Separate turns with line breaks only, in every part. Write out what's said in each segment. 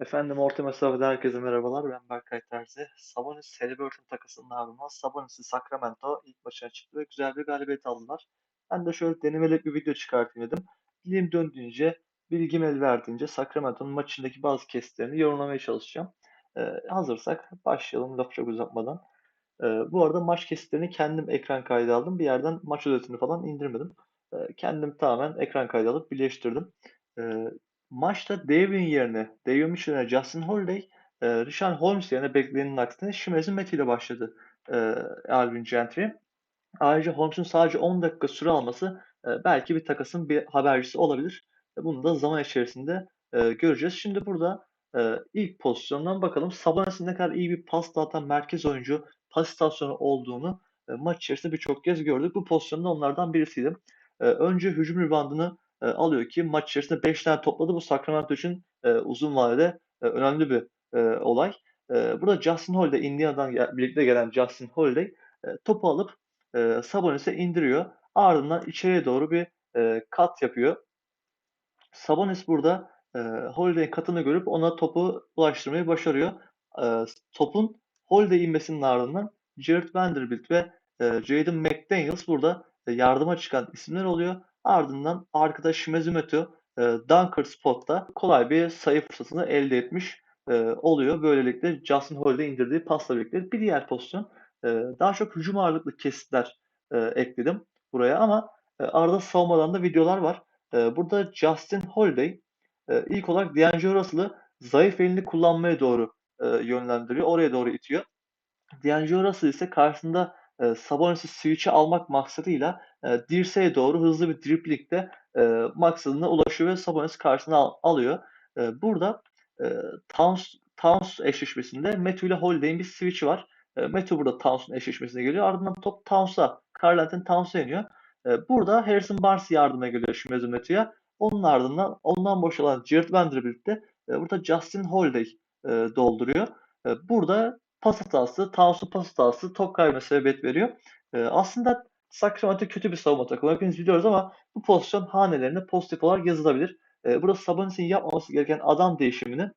Efendim orta mesafede herkese merhabalar. Ben Berkay Terzi. Sabonis Haliburton takasının ardından Sabonis'i Sacramento ilk maçına çıktı ve güzel bir galibiyet aldılar. Ben de şöyle denemelik bir video çıkartayım dedim. Dilim döndüğünce, bilgim el verdiğince Sacramento'nun maçındaki bazı kesitlerini yorumlamaya çalışacağım. Ee, hazırsak başlayalım lafı çok uzatmadan. Ee, bu arada maç kesitlerini kendim ekran kaydı aldım. Bir yerden maç özetini falan indirmedim. Ee, kendim tamamen ekran kaydı alıp birleştirdim. Ee, maçta Devin yerine, Devin Mitchell yerine Justin Holiday, e, Richard Holmes yerine beklenenin aksine Şimez'in Meti ile başladı e, Alvin Gentry. Ayrıca Holmes'un sadece 10 dakika süre alması e, belki bir takasın bir habercisi olabilir. E, bunu da zaman içerisinde e, göreceğiz. Şimdi burada e, ilk pozisyondan bakalım. Sabonis'in ne kadar iyi bir pas dağıtan merkez oyuncu pas istasyonu olduğunu e, maç içerisinde birçok kez gördük. Bu pozisyonda onlardan birisiydi. E, önce hücum ribandını e, alıyor ki maç içerisinde 5 tane topladı. Bu Sacramento için e, uzun vadede e, önemli bir e, olay. E, burada Justin Holiday, Indiana'dan gel- birlikte gelen Justin Holiday e, topu alıp e, Sabonis'e indiriyor. Ardından içeriye doğru bir e, kat yapıyor. Sabonis burada e, Holiday'in katını görüp ona topu ulaştırmayı başarıyor. E, topun Holiday inmesinin ardından Jared Vanderbilt ve e, Jaden McDaniels burada e, yardıma çıkan isimler oluyor. Ardından arkadaş Shimezumeto e, Dunker spotta kolay bir sayı fırsatını elde etmiş e, oluyor. Böylelikle Justin Holiday indirdiği pasla birlikte bir diğer pozisyon e, daha çok hücum ağırlıklı kesitler e, ekledim buraya ama e, arada savunmadan da videolar var. E, burada Justin Holiday e, ilk olarak D'Angelo Russell'ı zayıf elini kullanmaya doğru e, yönlendiriyor. Oraya doğru itiyor. D'Angelo Russell ise karşısında e, Sabonis'i switch'e almak maksadıyla e, dirseğe doğru hızlı bir dribblingde e, maksadına ulaşıyor ve Sabonis karşısına al- alıyor. E, burada e, Towns, Towns eşleşmesinde Metu ile Holiday'in bir switch'i var. E, Metu burada Towns'un eşleşmesine geliyor. Ardından top Towns'a, Carl Towns'a iniyor. E, burada Harrison Barnes yardıma geliyor Şimezu Metu'ya. Onun ardından ondan boşalan Jared Vanderbilt de e, burada Justin Holiday e, dolduruyor. E, burada pas hatası, Towns'un pas hatası top kaybına sebebiyet veriyor. E, aslında Sacramento kötü bir savunma takımı. Hepiniz biliyoruz ama bu pozisyon hanelerine pozitif olarak yazılabilir. E, burada Sabonis'in yapmaması gereken adam değişimini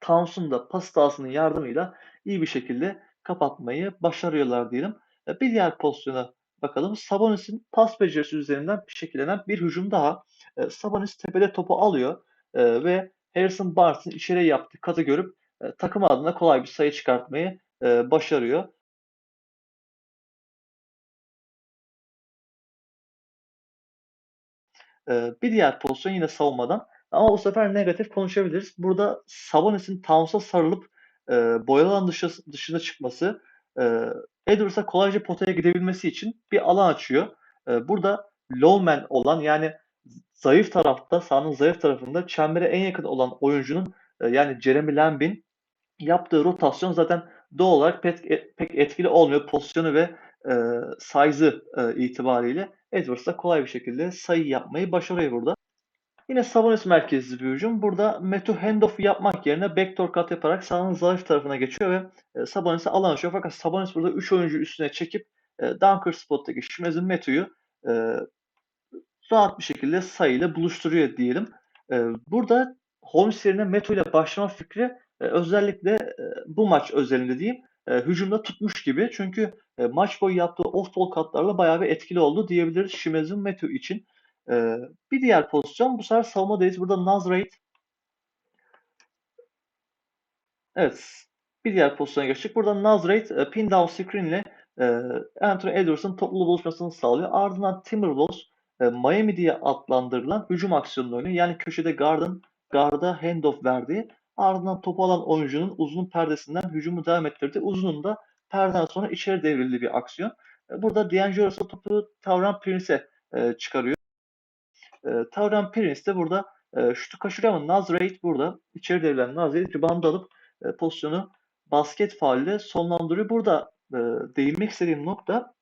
Towns'un da pas hatasının yardımıyla iyi bir şekilde kapatmayı başarıyorlar diyelim. E, bir diğer pozisyona bakalım. Sabonis'in pas becerisi üzerinden şekillenen bir hücum daha. E, Sabonis tepede topu alıyor e, ve Harrison Barnes'ın içeriye yaptığı katı görüp takım adına kolay bir sayı çıkartmayı e, başarıyor. E, bir diğer pozisyon yine savunmadan ama bu sefer negatif konuşabiliriz. Burada Sabonis'in Towns'a sarılıp e, boyalı alan dışı, dışına çıkması e, Edwards'a kolayca potaya gidebilmesi için bir alan açıyor. E, burada low man olan yani zayıf tarafta, sahanın zayıf tarafında çembere en yakın olan oyuncunun e, yani Jeremy Lamb'in yaptığı rotasyon zaten doğal olarak pek, pek etkili olmuyor. Pozisyonu ve e, size'ı e, itibariyle Edwards da kolay bir şekilde sayı yapmayı başarıyor burada. Yine Sabonis merkezli bir hücum. Burada Metu handoff'u yapmak yerine backdoor cut yaparak sahanın zayıf tarafına geçiyor ve e, Sabonis'e alan açıyor. Fakat Sabonis burada 3 oyuncu üstüne çekip e, dunker spot'taki Şimez'in Metu'yu e, rahat bir şekilde sayıyla buluşturuyor diyelim. E, burada Holmes yerine Metu ile başlama fikri e, özellikle e, bu maç özelinde diyeyim e, hücumda tutmuş gibi. Çünkü e, maç boyu yaptığı off-ball katlarla bayağı bir etkili oldu diyebiliriz Şimez'in Metu için. E, bir diğer pozisyon bu sefer savunmadayız. Burada Nazrate Evet. Bir diğer pozisyona geçtik. Burada Nazrate pin down screen ile Anthony Edwards'ın toplu buluşmasını sağlıyor. Ardından Timberwolves Miami diye adlandırılan hücum aksiyonunu oynuyor. Yani köşede guard'ın guard'a handoff verdiği ardından topu alan oyuncunun uzun perdesinden hücumu devam ettirdi. Uzunun da perdeden sonra içeri devrildiği bir aksiyon. E, burada D'Angelo topu Tauran Prince'e e, çıkarıyor. E, Tauran Prince de burada e, şutu kaçırıyor ama Nazrate burada içeri devrilen Nazrate rebound alıp e, pozisyonu basket faulle sonlandırıyor. Burada e, değinmek istediğim nokta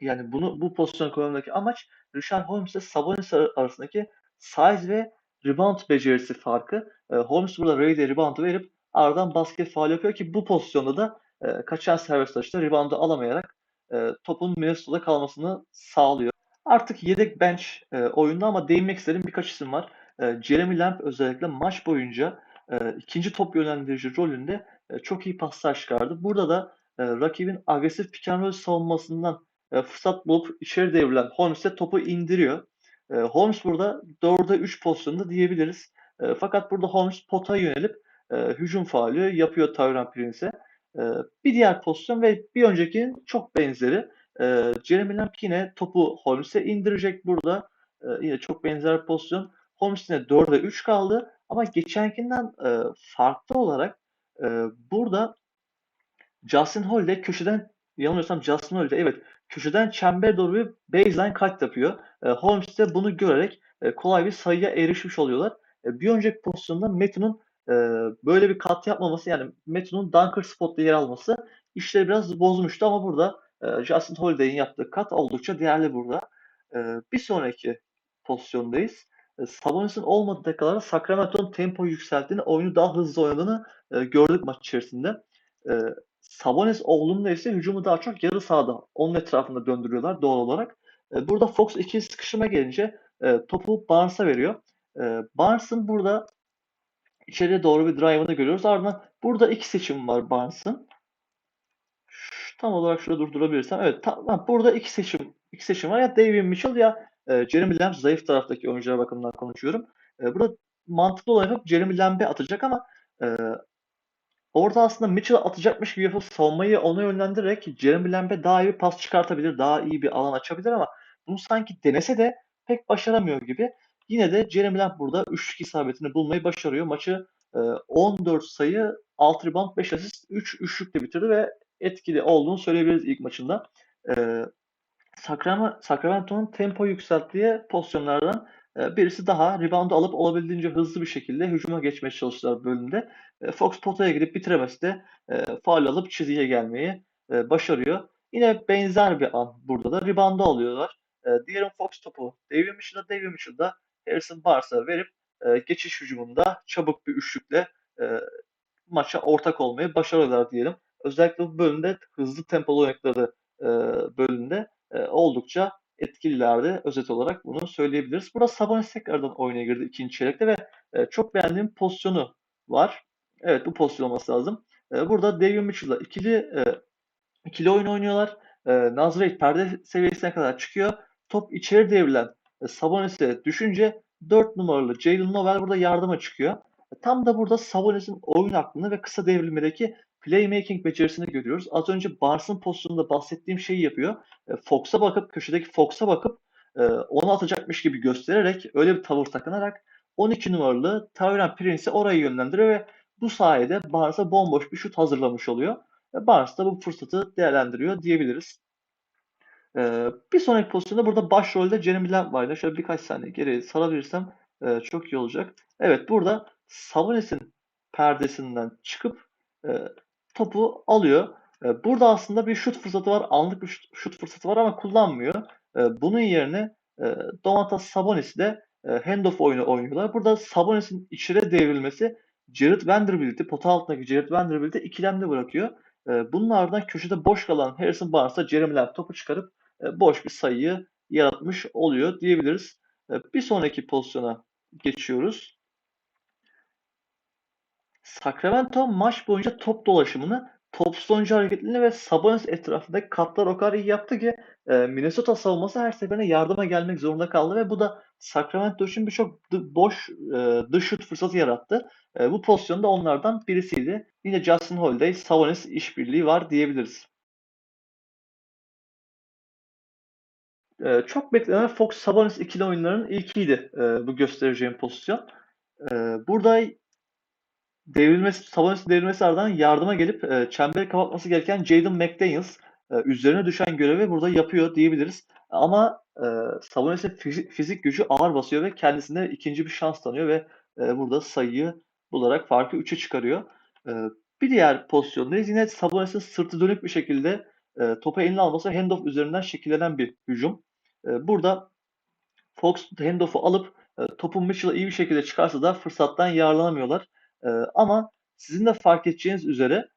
yani bunu bu pozisyon kullanımındaki amaç Richard Holmes ile Sabonis arasındaki size ve rebound becerisi farkı. E, Holmes burada Ray'de reboundu verip ardından basket faal yapıyor ki bu pozisyonda da e, kaçan serbest atışta reboundu alamayarak e, topun Minnesota'da kalmasını sağlıyor. Artık yedek bench e, oyunda ama değinmek istediğim birkaç isim var. E, Jeremy Lamb özellikle maç boyunca e, ikinci top yönlendirici rolünde e, çok iyi paslar çıkardı. Burada da e, rakibin agresif pick savunmasından e, fırsat bulup içeri devrilen Holmes'e topu indiriyor. E, Holmes burada 4'e 3 pozisyonda diyebiliriz. E, fakat burada Holmes potaya yönelip e, hücum faali yapıyor Tyron Prince'e. E, bir diğer pozisyon ve bir öncekinin çok benzeri. E, Jeremy Lamb yine topu Holmes'e indirecek burada. E, yine çok benzer pozisyon. Holmes yine 4'e 3 kaldı. Ama geçenkinden e, farklı olarak e, burada Justin Holiday köşeden yanılmıyorsam Justin Holiday evet köşeden çember doğru bir baseline cut yapıyor. E, Holmes de bunu görerek e, kolay bir sayıya erişmiş oluyorlar. E, bir önceki pozisyonda Matthew'nun e, böyle bir kat yapmaması yani Matthew'nun dunker spotta yer alması işleri biraz bozmuştu ama burada e, Justin Holiday'in yaptığı kat oldukça değerli burada. E, bir sonraki pozisyondayız. E, Sabonis'in olmadığı dakikalarda Sacramento'nun tempo yükselttiğini, oyunu daha hızlı oynadığını e, gördük maç içerisinde. E, Sabonis olduğunda ise hücumu daha çok yarı sahada onun etrafında döndürüyorlar doğal olarak. E, burada Fox iki sıkışıma gelince e, topu Barnes'a veriyor. E, Barnes'ın burada içeriye doğru bir drive'ını görüyoruz. Ardından burada iki seçim var Barnes'ın. Tam olarak şurada durdurabilirsem. Evet tamam burada iki seçim iki seçim var. Ya Davion Mitchell ya e, Jeremy Lamb zayıf taraftaki oyuncular bakımından konuşuyorum. E, burada mantıklı olarak Jeremy Lamb'e atacak ama e, orada aslında Mitchell atacakmış gibi yapıp savunmayı ona yönlendirerek Jeremy Lamb'e daha iyi bir pas çıkartabilir, daha iyi bir alan açabilir ama bunu sanki denese de pek başaramıyor gibi. Yine de Jeremy Lamb burada üçlük isabetini bulmayı başarıyor. Maçı e, 14 sayı, 6 rebound, 5 asist, 3 üçlükle bitirdi ve etkili olduğunu söyleyebiliriz ilk maçında. E, Sacramento'nun tempo yükselttiği pozisyonlardan e, birisi daha reboundu alıp olabildiğince hızlı bir şekilde hücuma geçmeye çalıştılar bölümde. E, Fox potaya girip bitiremesi de faal alıp çizgiye gelmeyi e, başarıyor. Yine benzer bir an burada da reboundu alıyorlar. E, Diğerin Fox topu David Mitchell'a, David Mitchell'da Harrison Barnes'a verip e, geçiş hücumunda çabuk bir üçlükle e, maça ortak olmayı başarıyorlar diyelim. Özellikle bu bölümde hızlı tempolu oynadıkları bölümde oldukça etkililerdi. Özet olarak bunu söyleyebiliriz. Burada Sabonis tekrardan oyuna girdi ikinci çeyrekte ve e, çok beğendiğim pozisyonu var. Evet bu pozisyon olması lazım. E, burada Davion Mitchell'la ikili e, ikili oyun oynuyorlar. E, Nazrate perde seviyesine kadar çıkıyor. Top içeri devrilen e, Sabonis'e düşünce 4 numaralı Jalen Noel burada yardıma çıkıyor. E, tam da burada Sabonis'in oyun aklını ve kısa devrilmedeki playmaking becerisini görüyoruz. Az önce Barnes'ın pozisyonunda bahsettiğim şeyi yapıyor. E, Fox'a bakıp, köşedeki Fox'a bakıp e, onu atacakmış gibi göstererek, öyle bir tavır takınarak 12 numaralı Tyron Prince'i oraya yönlendiriyor ve bu sayede Barnes'a bomboş bir şut hazırlamış oluyor. Barnes da bu fırsatı değerlendiriyor diyebiliriz. Bir sonraki pozisyonda burada başrolde Jeremy Lamb vardı. Şöyle birkaç saniye geri sarabilirsem e, çok iyi olacak. Evet burada Sabonis'in perdesinden çıkıp e, topu alıyor. E, burada aslında bir şut fırsatı var. Anlık bir şut, fırsatı var ama kullanmıyor. E, bunun yerine e, Domantas Sabonis de handoff oyunu oynuyorlar. Burada Sabonis'in içeri devrilmesi Jared Vanderbilt'i, pota altındaki Jared Vanderbilt'i ikilemde bırakıyor. E, bunun ardından köşede boş kalan Harrison Barnes'a Jeremy Lamb topu çıkarıp boş bir sayıyı yaratmış oluyor diyebiliriz. Bir sonraki pozisyona geçiyoruz. Sacramento maç boyunca top dolaşımını, top sonucu hareketlerini ve Sabonis etrafındaki katlar o kadar iyi yaptı ki e, Minnesota savunması her seferinde yardıma gelmek zorunda kaldı ve bu da Sacramento için birçok boş e, dış şut fırsatı yarattı. E, bu pozisyonda onlardan birisiydi. Yine Justin Holiday, Sabonis işbirliği var diyebiliriz. E, çok beklenen Fox Sabonis ikili oyunlarının ilkiydi e, bu göstereceğim pozisyon. Burada devrilmesi, Sabonis'in devrilmesi ardından yardıma gelip e, çemberi kapatması gereken Jaden McDaniels e, üzerine düşen görevi burada yapıyor diyebiliriz. Ama e, Sabonis'in fizik, fizik gücü ağır basıyor ve kendisine ikinci bir şans tanıyor ve e, burada sayıyı bularak farkı 3'e çıkarıyor. E, bir diğer pozisyondayız. Yine Sabonis'in sırtı dönük bir şekilde e, topu eline alması handoff üzerinden şekillenen bir hücum. E, burada Fox handoff'u alıp e, topu Mitchell'a iyi bir şekilde çıkarsa da fırsattan yararlanamıyorlar. E, ama sizin de fark edeceğiniz üzere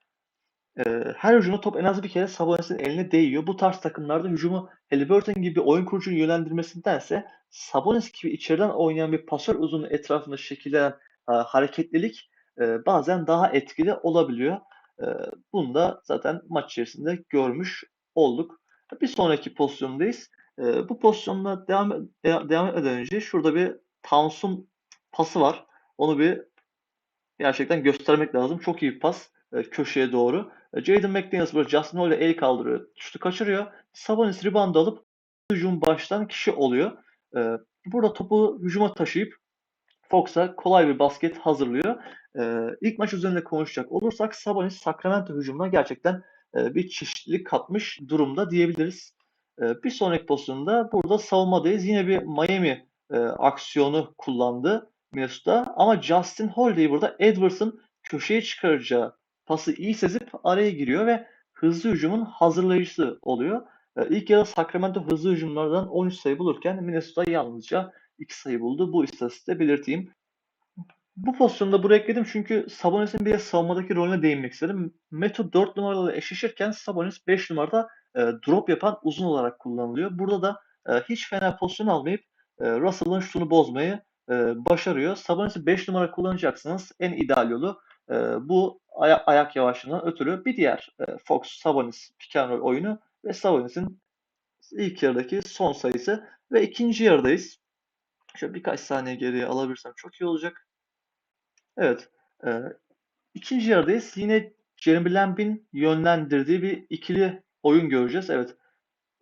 e, her hücumda top en az bir kere Sabonis'in eline değiyor. Bu tarz takımlarda hücumu Halliburton gibi oyun kurucunun yönlendirmesindense Sabonis gibi içeriden oynayan bir pasör uzunu etrafında şekillenen e, hareketlilik e, e, bazen daha etkili olabiliyor. E, bunu da zaten maç içerisinde görmüş olduk. Bir sonraki pozisyondayız. E, bu pozisyonda devam, de, devam etmeden önce şurada bir Towns'un pası var. Onu bir gerçekten göstermek lazım. Çok iyi pas e, köşeye doğru. E, Jaden McDaniels burada Justin Hall'e el kaldırıyor. Şutu kaçırıyor. Sabonis rebound alıp hücum baştan kişi oluyor. E, burada topu hücuma taşıyıp Fox'a kolay bir basket hazırlıyor. E, ilk maç üzerinde konuşacak olursak Sabonis Sacramento hücumuna gerçekten e, bir çeşitlilik katmış durumda diyebiliriz. E, bir sonraki pozisyonda burada savunmadayız. Yine bir Miami e, aksiyonu kullandı Minnesota ama Justin Holiday burada Edwards'ın köşeye çıkaracağı pası iyi sezip araya giriyor ve hızlı hücumun hazırlayıcısı oluyor. E, ilk yarı Sacramento hızlı hücumlardan 13 sayı bulurken Minnesota yalnızca 2 sayı buldu. Bu istatistiği belirteyim. Bu pozisyonda buraya ekledim çünkü Sabonis'in bir savunmadaki rolüne değinmek istedim. Meto 4 numaralı eşleşirken Sabonis 5 numarada e, drop yapan uzun olarak kullanılıyor. Burada da e, hiç fena pozisyon almayıp e, Russell'ın şutunu bozmayı e, başarıyor. Sabonis'i 5 numara kullanacaksınız. En ideal yolu e, bu aya- ayak yavaşlığına ötürü. Bir diğer e, Fox Sabonis pick and roll oyunu ve Sabonis'in ilk yarıdaki son sayısı ve ikinci yarıdayız. Şöyle birkaç saniye geriye alabilirsem çok iyi olacak. Evet. E, ikinci yarıdayız. Yine Jeremy Lamb'in yönlendirdiği bir ikili oyun göreceğiz. Evet.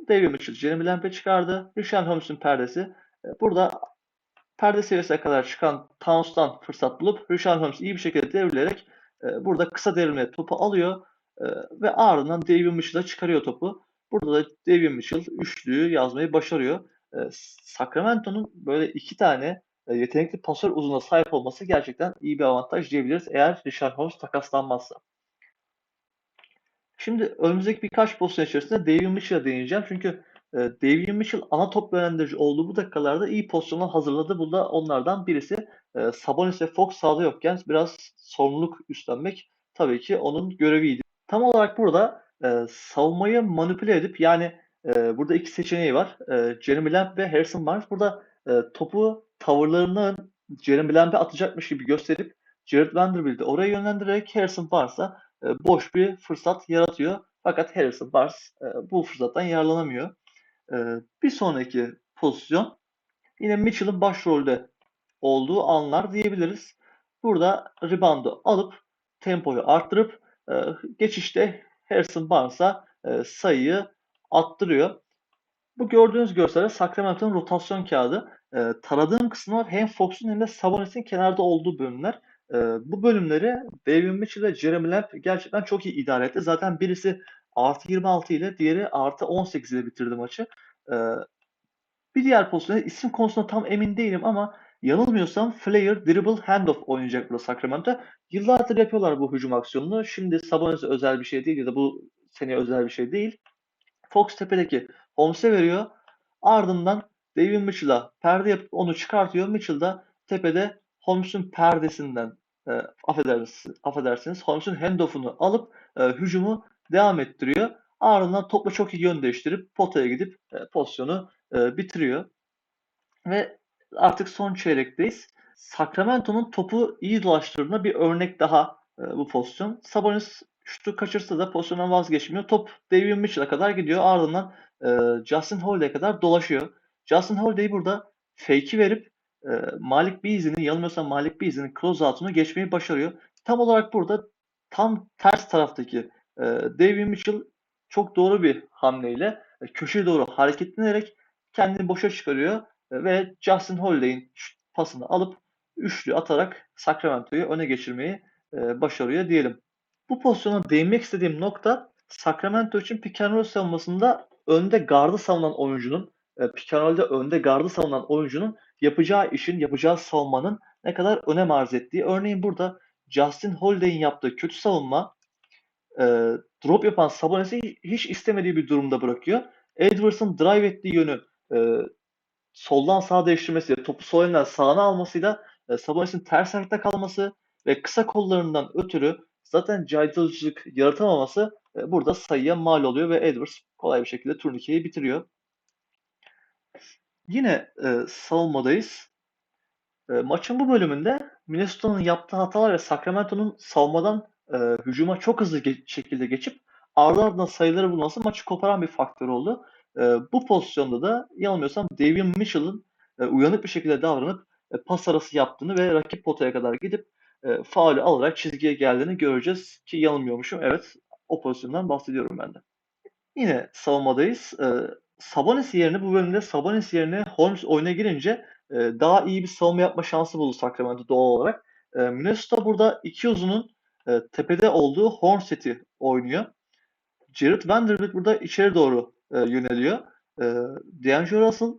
David Mitchell Jeremy Lamb'e çıkardı. Richard Holmes'un perdesi. E, burada perde seviyesine kadar çıkan Towns'tan fırsat bulup Richard Holmes iyi bir şekilde devrilerek e, burada kısa devrimle topu alıyor e, ve ardından David Mitchell'a çıkarıyor topu. Burada da David Mitchell üçlüyü yazmayı başarıyor. E, Sacramento'nun böyle iki tane e, yetenekli pasör uzuna sahip olması gerçekten iyi bir avantaj diyebiliriz eğer Richard Holmes takaslanmazsa. Şimdi önümüzdeki birkaç pozisyon içerisinde David Mitchell'a değineceğim. Çünkü e, David Mitchell ana top yönlendirici olduğu bu dakikalarda iyi pozisyonlar hazırladı. Bu da onlardan birisi. E, Sabonis ve Fox sahada yokken biraz sorumluluk üstlenmek tabii ki onun göreviydi. Tam olarak burada e, savunmayı manipüle edip yani e, burada iki seçeneği var. E, Jeremy Lamb ve Harrison Barnes. Burada e, topu tavırlarını Jeremy Lamb'e atacakmış gibi gösterip Jared Vanderbilt'i oraya yönlendirerek Harrison Barnes'a e, boş bir fırsat yaratıyor. Fakat Harrison Barnes e, bu fırsattan yararlanamıyor. E, bir sonraki pozisyon yine Mitchell'ın başrolde olduğu anlar diyebiliriz. Burada reboundu alıp tempoyu arttırıp geçişte Harrison Barnes'a sayıyı attırıyor. Bu gördüğünüz görselde Sacramento'nun rotasyon kağıdı. E, taradığım kısımlar hem Fox'un hem de Sabonis'in kenarda olduğu bölümler. E, bu bölümleri David Mitchell ve Jeremy Lamb gerçekten çok iyi idare etti. Zaten birisi artı 26 ile diğeri artı 18 ile bitirdi maçı. E, bir diğer pozisyonda isim konusunda tam emin değilim ama yanılmıyorsam Flair Dribble Handoff oynayacak burada Sacramento. Yıllardır yapıyorlar bu hücum aksiyonunu. Şimdi Sabonis'e özel bir şey değil ya da bu seneye özel bir şey değil. Fox tepedeki Holmes'e veriyor. Ardından David Mitchell'a perde yapıp onu çıkartıyor. Mitchell da tepede Holmes'un perdesinden e, affedersiniz, affedersiniz Holmes'un handoff'unu alıp e, hücumu devam ettiriyor. Ardından topla çok iyi yön potaya gidip e, pozisyonu e, bitiriyor. Ve artık son çeyrekteyiz. Sacramento'nun topu iyi dolaştırdığına bir örnek daha e, bu pozisyon. Sabonis şutu kaçırsa da pozisyondan vazgeçmiyor. Top David Mitchell'a kadar gidiyor. Ardından e, Justin Holiday'e kadar dolaşıyor. Justin Holiday burada fake'i verip e, Malik Beasley'nin yanılmıyorsam Malik Beasley'nin closeout'unu geçmeyi başarıyor. Tam olarak burada tam ters taraftaki e, David Mitchell çok doğru bir hamleyle e, köşeye doğru hareketlenerek kendini boşa çıkarıyor e, ve Justin Holiday'in pasını alıp üçlü atarak Sacramento'yu öne geçirmeyi e, başarıyor diyelim. Bu pozisyona değinmek istediğim nokta Sacramento için pick and roll savunmasında önde gardı savunan oyuncunun e, pick and roll'de önde gardı savunan oyuncunun yapacağı işin, yapacağı savunmanın ne kadar önem arz ettiği. Örneğin burada Justin Holiday'in yaptığı kötü savunma e, drop yapan Sabonis'i hiç istemediği bir durumda bırakıyor. Edwards'ın drive ettiği yönü e, soldan sağa değiştirmesiyle, topu sol elinden sağına almasıyla e, Sabonis'in ters ayakta kalması ve kısa kollarından ötürü zaten caydırıcılık yaratamaması e, burada sayıya mal oluyor ve Edwards kolay bir şekilde turnikeyi bitiriyor. Yine e, savunmadayız. E, maçın bu bölümünde Minnesota'nın yaptığı hatalar ve Sacramento'nun savunmadan e, hücuma çok hızlı ge- şekilde geçip ardı ardına sayıları bulması maçı koparan bir faktör oldu. E, bu pozisyonda da yanılmıyorsam Davion Mitchell'ın e, uyanık bir şekilde davranıp e, pas arası yaptığını ve rakip potaya kadar gidip e, faulü alarak çizgiye geldiğini göreceğiz ki yanılmıyormuşum. Evet o pozisyondan bahsediyorum ben de. Yine savunmadayız. E, Sabonis yerine bu bölümde Sabonis yerine Holmes oyuna girince e, daha iyi bir savunma yapma şansı buldu Sacramento doğal olarak. E, Minnesota burada iki uzunun e, tepede olduğu horn seti oynuyor. Jared Vanderbilt burada içeri doğru e, yöneliyor. E, D'Angelo Russell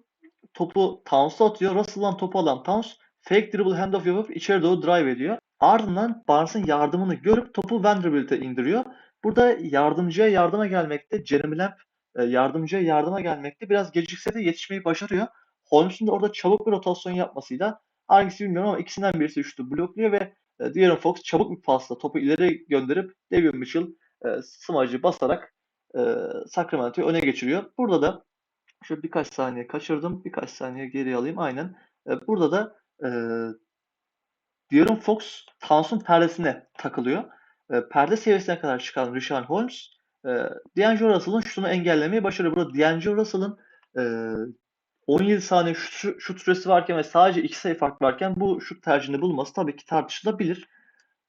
topu Towns'a atıyor. Russell'dan topu alan Towns fake dribble handoff yapıp içeri doğru drive ediyor. Ardından Barnes'ın yardımını görüp topu Vanderbilt'e indiriyor. Burada yardımcıya yardıma gelmekte Jeremy Lamb e, yardımcıya yardıma gelmekte biraz gecikse de yetişmeyi başarıyor. Holmes'un da orada çabuk bir rotasyon yapmasıyla hangisi bilmiyorum ama ikisinden birisi şutu blokluyor ve e, De'Aaron Fox çabuk bir pasla topu ileri gönderip Davion Mitchell e, smacı basarak e, Sacramento'yu öne geçiriyor. Burada da şöyle birkaç saniye kaçırdım. Birkaç saniye geri alayım. Aynen. E, burada da e, De'Aaron Fox Towns'un perdesine takılıyor. E, perde seviyesine kadar çıkan Richard Holmes e, D'Angelo Russell'ın şutunu engellemeyi başarıyor. Burada D'Angelo Russell'ın e, 17 saniye şut, şut süresi varken ve sadece 2 sayı fark varken bu şut tercihini bulması tabii ki tartışılabilir.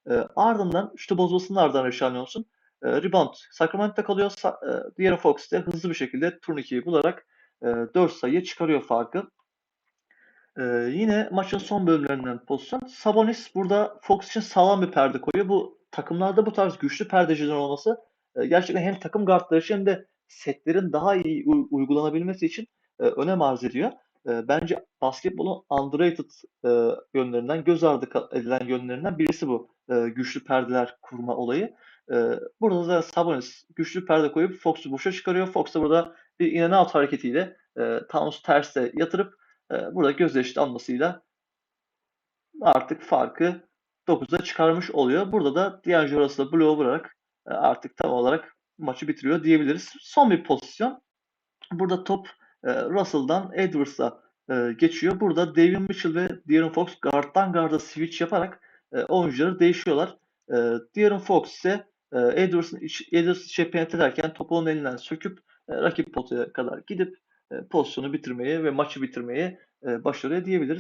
E, ardından şutu bozmasının ardından Richard Holmes'un e, rebound Sacramento'da kalıyor. Sa- e, De'Aaron Fox de hızlı bir şekilde turnikeyi bularak e, 4 sayıya çıkarıyor farkı. Ee, yine maçın son bölümlerinden pozisyon. Sabonis burada Fox için sağlam bir perde koyuyor. Bu takımlarda bu tarz güçlü perdecilerin olması e, gerçekten hem takım guardları için hem de setlerin daha iyi uygulanabilmesi için e, önem arz ediyor. E, bence basketbolun underrated e, yönlerinden, göz ardı edilen yönlerinden birisi bu e, güçlü perdeler kurma olayı. Burada da Sabonis güçlü perde koyup Fox'u boşa çıkarıyor. Fox da burada bir in out hareketiyle e, Towns'u terse yatırıp burada gözyaşı almasıyla artık farkı 9'a çıkarmış oluyor. Burada da D'Angelo Russell'a bloğu vurarak artık tam olarak maçı bitiriyor diyebiliriz. Son bir pozisyon. Burada top e, Russell'dan Edwards'a e, geçiyor. Burada Davion Mitchell ve De'Aaron Fox guard'dan guard'a switch yaparak e, oyuncuları değişiyorlar. E, De'Aaron Fox ise e, Edwards'ın Edwards içe penetre ederken topu onun elinden söküp e, rakip potaya kadar gidip e, pozisyonu bitirmeyi ve maçı bitirmeyi e, başarıyor diyebiliriz.